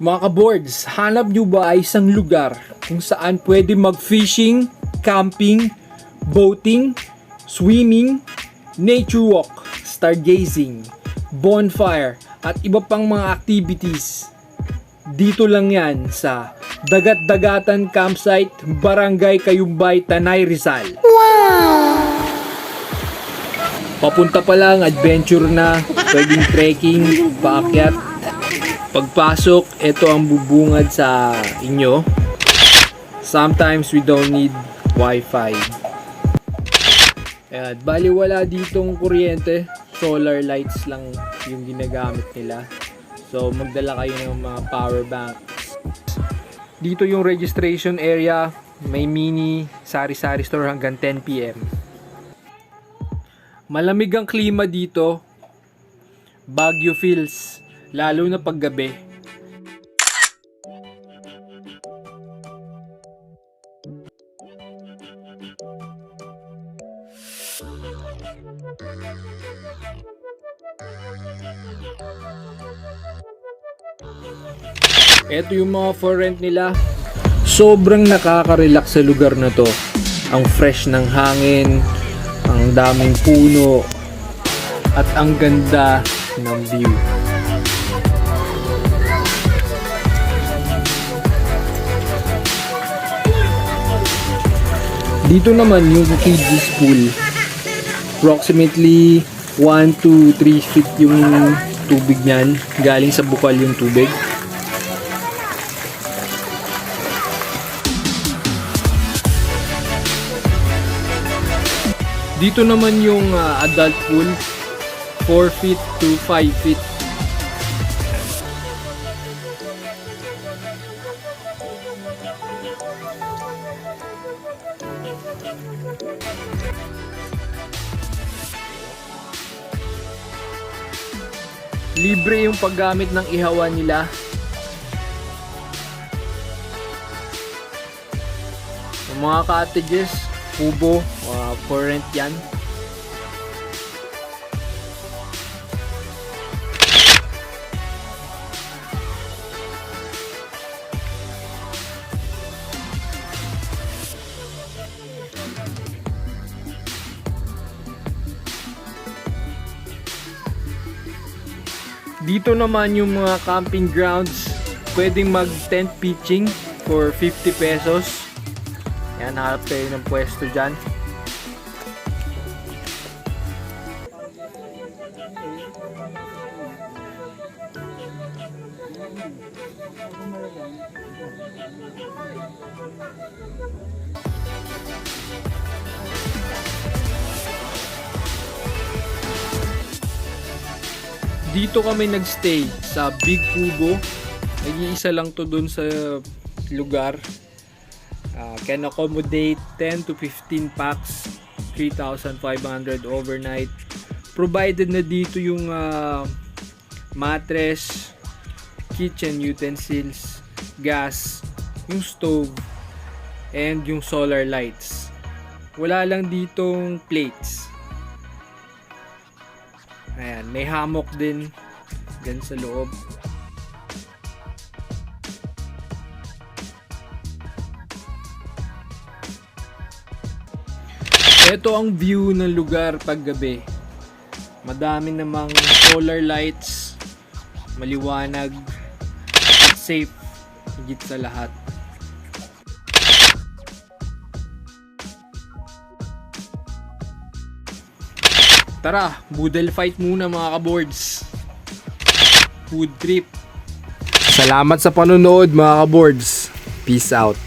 Mga kaboards, hanap nyo ba ay isang lugar kung saan pwede mag-fishing, camping, boating, swimming, nature walk, stargazing, bonfire, at iba pang mga activities? Dito lang yan sa Dagat-Dagatan Campsite, Barangay Kayumbay, Tanay, Rizal. Papunta pa lang, adventure na, pwedeng trekking, paakyat. Pagpasok, ito ang bubungad sa inyo. Sometimes we don't need wifi. Ayan, bali wala ditong kuryente, solar lights lang yung ginagamit nila. So magdala kayo ng mga power banks. Dito yung registration area, may mini sari-sari store hanggang 10 PM. Malamig ang klima dito. Baguio feels, lalo na paggabi. Ito yung mga for rent nila. Sobrang nakaka-relax sa lugar na to. Ang fresh ng hangin, ang daming puno, at ang ganda ng view. Dito naman yung kiddie pool. Approximately 1 to 3 feet yung tubig niyan. Galing sa bukal yung tubig. Dito naman yung ah, adult pool, 4 feet to 5 feet. Libre yung paggamit ng ihawan nila. Yung mga cottages, kubo, uh, for rent yan. Dito naman yung mga camping grounds, pwedeng mag tent pitching for 50 pesos. Yan, harap kayo ng pwesto dyan. Dito kami nagstay sa Big Kubo. Nag-iisa lang to dun sa lugar. Uh, can accommodate 10 to 15 packs, 3,500 overnight. Provided na dito yung ah, mattress, kitchen utensils, gas, yung stove, and yung solar lights. Wala lang ditong plates. Ayan, may hammock din dyan sa loob. Ito ang view ng lugar paggabi. Madami namang solar lights, maliwanag, safe higit sa lahat. Tara, boodle fight muna mga kaboards. Food trip. Salamat sa panonood mga kaboards. Peace out.